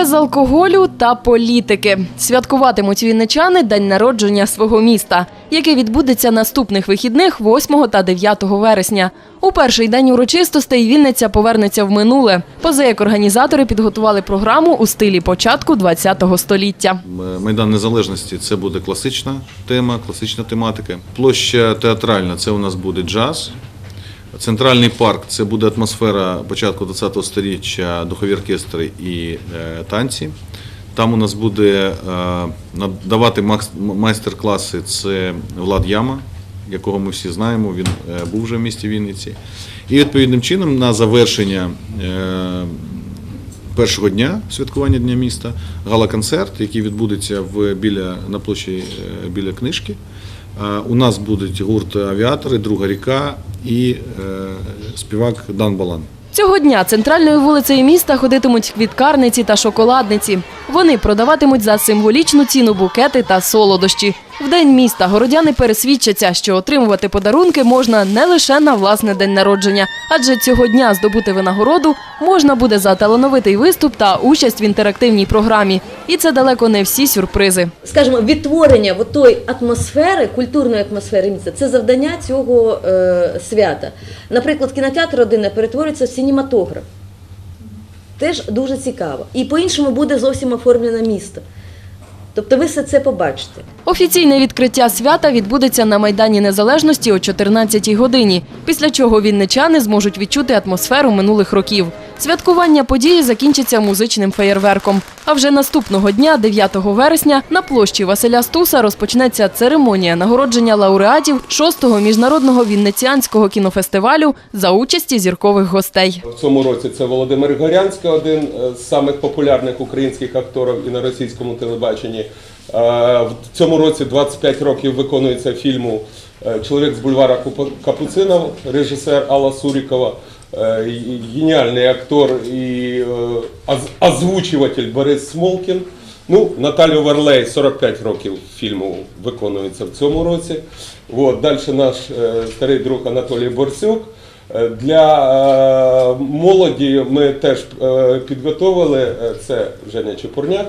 Без алкоголю та політики святкуватимуть вінничани день народження свого міста, який відбудеться наступних вихідних 8 та 9 вересня. У перший день урочистостей Вінниця повернеться в минуле. Поза як організатори підготували програму у стилі початку ХХ століття. Майдан Незалежності це буде класична тема, класична тематика. Площа театральна це у нас буде джаз. Центральний парк це буде атмосфера початку ХХ століття, духові оркестри і е, танці. Там у нас буде е, давати майстер-класи це Влад Яма, якого ми всі знаємо, він е, був вже в місті Вінниці. І відповідним чином на завершення першого дня святкування Дня міста гала-концерт, який відбудеться в, біля, на площі біля книжки. У нас будуть гурт авіатори, друга ріка і е, співак Дан Балан. Цього дня центральною вулицею міста ходитимуть квіткарниці та шоколадниці. Вони продаватимуть за символічну ціну букети та солодощі. В день міста городяни пересвідчаться, що отримувати подарунки можна не лише на власне день народження, адже цього дня здобути винагороду можна буде за талановитий виступ та участь в інтерактивній програмі. І це далеко не всі сюрпризи. скажімо, відтворення тої атмосфери, культурної атмосфери міста це завдання цього е, свята. Наприклад, кінотеатр родина перетворюється в синематограф. Теж дуже цікаво. І по-іншому буде зовсім оформлене місто. Тобто ви все це побачите. Офіційне відкриття свята відбудеться на Майдані Незалежності о 14-й годині, після чого вінничани зможуть відчути атмосферу минулих років. Святкування події закінчиться музичним феєрверком. А вже наступного дня, 9 вересня, на площі Василя Стуса розпочнеться церемонія нагородження лауреатів 6-го міжнародного віннеціанського кінофестивалю за участі зіркових гостей. В цьому році це Володимир Горянський, один з самих популярних українських акторів і на російському телебаченні. Е, В цьому році 25 років виконується фільму е, Чоловік з бульвара Капуцинов, режисер Алла Сурікова. Е, і Геніальний актор і е, озвучуватель Борис Смолкін. Ну, Наталю Варлей 45 років фільму виконується в цьому році. От, далі наш е, старий друг Анатолій Борсюк. Для молоді ми теж підготовили це Женя Чепурняк.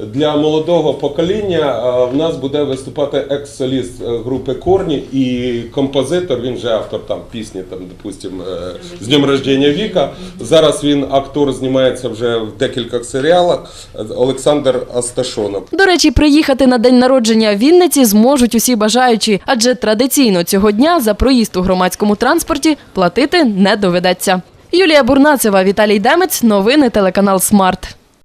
Для молодого покоління е, в нас буде виступати екс-соліст е, групи Корні і композитор. Він же автор там пісні, там, допустим, е, з Днем рождення Віка. Зараз він актор знімається вже в декількох серіалах. Олександр Асташонов. До речі, приїхати на день народження в Вінниці зможуть усі бажаючі, адже традиційно цього дня за проїзд у громадському транспорті платити не доведеться. Юлія Бурнацева, Віталій Демець, новини телеканал Смарт.